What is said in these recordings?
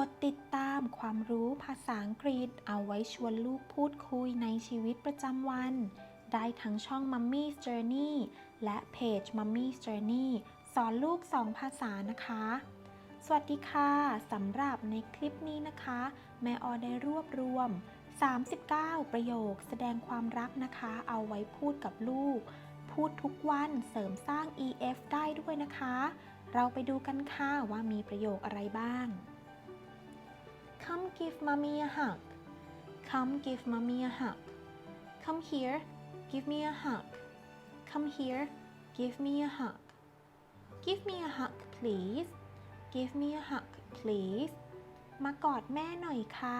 กดติดตามความรู้ภาษาอังกฤษเอาไว้ชวนลูกพูดคุยในชีวิตประจำวัน ได้ทั้งช่อง Mummy's Journey และเพจ Mummy's Journey สอนลูกสองภาษานะคะ สวัสดีค่ะสำหรับในคลิปนี้นะคะ แม่ออได้รวบรวม 39 ประโยคแสดงความรักนะคะ เอาไว้พูดกับลูก พูดทุกวันเสริมสร้าง EF ได้ด้วยนะคะ เราไปดูกันค่ะ ว่ามีประโยคอะไรบ้าง Come give mommy a hug. Come give mommy a hug. Come here, give me a hug. Come here, give me a hug. Give me a hug, please. Give me a hug, please. มากอดแม่หน่อยค่ะ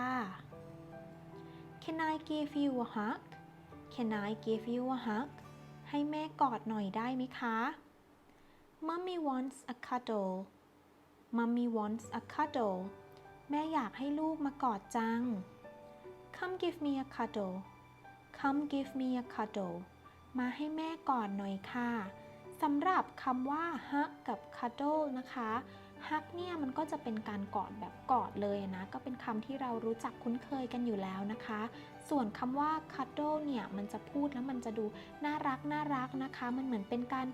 Can I give you a hug? Can I give you a hug? ให้แม่กอดหน่อยได้ไหมคะ Mummy wants a cuddle. Mummy wants a cuddle. แม่อยากให้ลูกมากอดจัง Come give me a cuddle Come give me a cuddle มาให้แม่กอดหน่อยค่ะ สำหรับคำว่า hug กับ cuddle นะคะ hug เนี่ยมันก็จะเป็นการกอดแบบกอดเลยนะ ก็เป็นคำที่เรารู้จักคุ้นเคยกันอยู่แล้วนะคะ ส่วนคำว่า cuddle เนี่ยมันจะพูดแล้วมันจะดูน่ารักน่ารักนะคะ มันเหมือนเป็นการ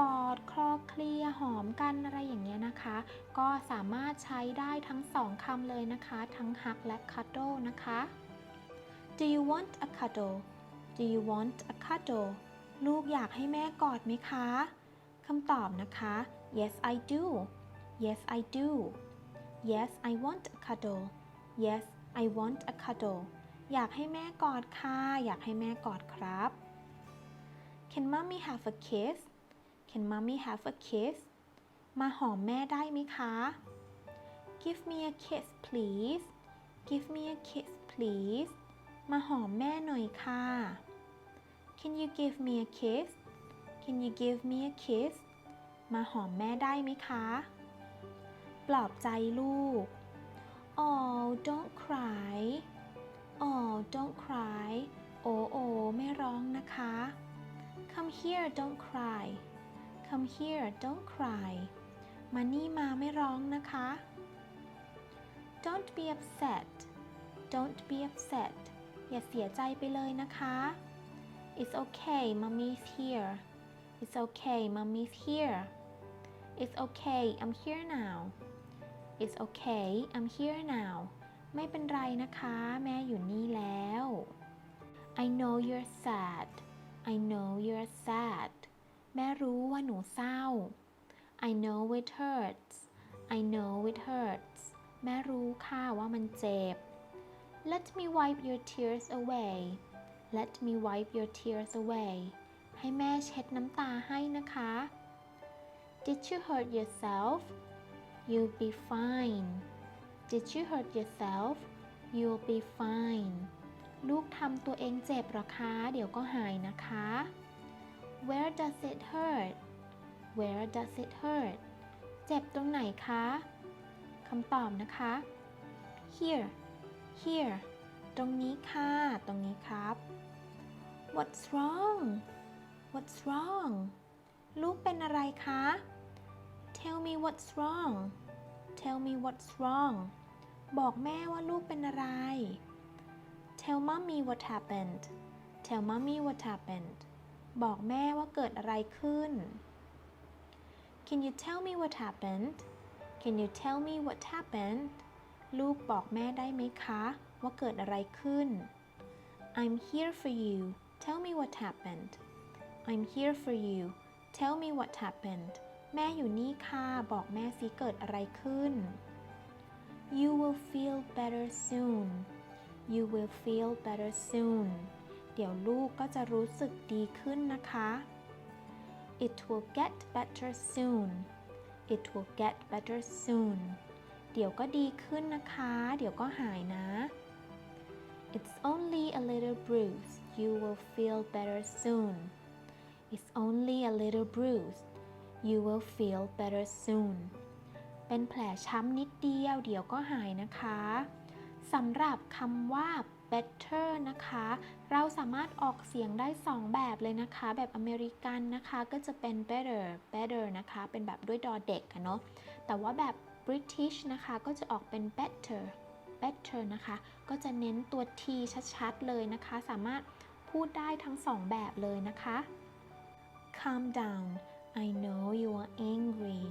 กอดคลอเคลียหอมกันอะไรอย่างเงี้ยนะคะ ก็สามารถใช้ได้ทั้งสองคำเลยนะคะทั้งฮักและคัตโตนะคะ Do you want a cuddle Do you want a cuddle ลูกอยากให้แม่กอดไหมคะคำตอบนะคะ Yes I do Yes I do Yes I want a cuddle Yes I want a cuddle อยากให้แม่กอดค่ะอยากให้แม่กอดครับ Can mommy have a kiss Can mommy have a kiss มาหอมแม่ได้ไหมคะ Give me a kiss please Give me a kiss please มาหอมแม่หน่อยค่ะ Can you give me a kiss Can you give me a kiss มาหอมแม่ได้ไหมคะ ปลอบใจลูก Oh don't cry Oh don't cry โอโอไม่ร้องนะคะ Come here don't cry Come here don't cry มานี่มาไม่ร้องนะคะ Don't be upset Don't be upset อย่าเสียใจไปเลยนะคะ It's okay mommy's here It's okay mommy's here It's okay I'm here now It's okay I'm here now ไม่เป็นไรนะคะแม่อยู่นี่แล้ว I know you're sad I know you're sad แม่รู้ว่าหนูเศร้า I know it hurts I know it hurts แม่รู้ค่ะว่ามันเจ็บ Let me wipe your tears away Let me wipe your tears away ให้แม่เช็ดน้ำตาให้นะคะ Did you hurt yourself? You'll be fine. Did you hurt yourself? You'll be fine. ลูกทำตัวเองเจ็บหรอคะ เดี๋ยวก็หายนะคะ Where does it hurt Where does it hurt เจ็บตรงไหนคะ คำตอบนะคะ Here Here ตรงนี้ค่ะ ตรงนี้ครับ What's wrong What's wrong ลูกเป็นอะไรคะ Tell me what's wrong Tell me what's wrong บอกแม่ว่าลูกเป็นอะไร Tell mommy what happened Tell mommy what happened บอกแม่ว่าเกิดอะไรขึ้น Can you tell me what happened Can you tell me what happened ลูกบอกแม่ได้ไหมคะ ว่าเกิดอะไรขึ้น I'm here for you Tell me what happened I'm here for you Tell me what happened แม่อยู่นี่ค่ะ บอกแม่สิเกิดอะไรขึ้น You will feel better soon You will feel better soon เดี๋ยวลูกก็จะรู้สึกดีขึ้นนะคะ It will get better soon It will get better soon เดี๋ยวก็ดีขึ้นนะคะ เดี๋ยวก็หายนะ It's only a little bruise you will feel better soon It's only a little bruise you will feel better soon เป็นแผลช้ำนิดเดียว เดี๋ยวก็หายนะคะ สำหรับคำว่า better นะคะ เราสามารถออกเสียงได้ 2 แบบเลยนะคะ แบบอเมริกันนะคะ ก็จะเป็น better better นะคะ เป็นแบบด้วยดอเด็กเนาะ แต่ว่าแบบ British นะคะ ก็จะออกเป็น better better นะคะ ก็จะเน้นตัว t ชัด ๆ เลยนะคะ สามารถพูดได้ทั้ง 2 แบบเลยนะคะ calm down I know you are angry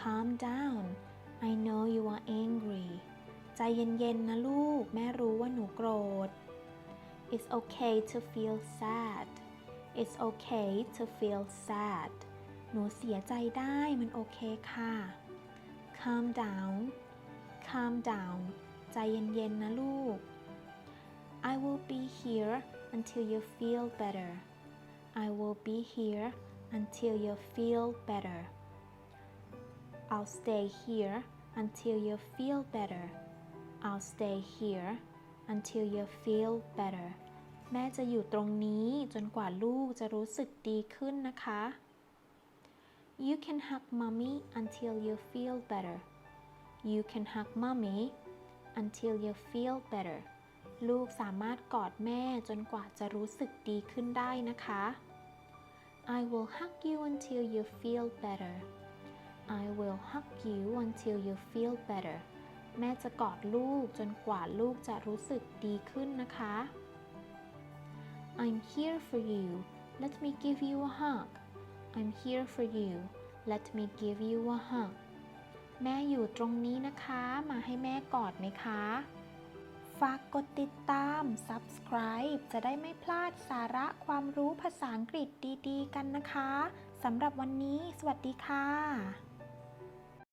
calm down I know you are ใจเย็นๆนะลูก แม่รู้ว่าหนูโกรธ It's okay to feel sad It's okay to feel sad หนูเสียใจได้มันโอเคค่ะ Calm down Calm down ใจเย็นๆนะลูก I will be here until you feel better I will be here until you feel better I'll stay here until you feel better I'll stay here until you feel better แม่จะอยู่ตรงนี้จนกว่าลูกจะรู้สึกดีขึ้นนะคะ You can hug mommy until you feel better You can hug mommy until you feel better ลูกสามารถกอดแม่จนกว่าจะรู้สึกดีขึ้นได้นะคะ I will hug you until you feel better I will hug you until you feel better แม่จะกอดลูกจนกว่าลูกจะรู้สึกดีขึ้นนะคะ I'm here for you Let me give you a hug I'm here for you Let me give you a hug แม่อยู่ตรงนี้นะคะ มาให้แม่กอดไหมคะ ฝากกดติดตาม subscribe จะได้ไม่พลาดสาระความรู้ภาษาอังกฤษดีๆกันนะคะ สำหรับวันนี้ สวัสดีค่ะ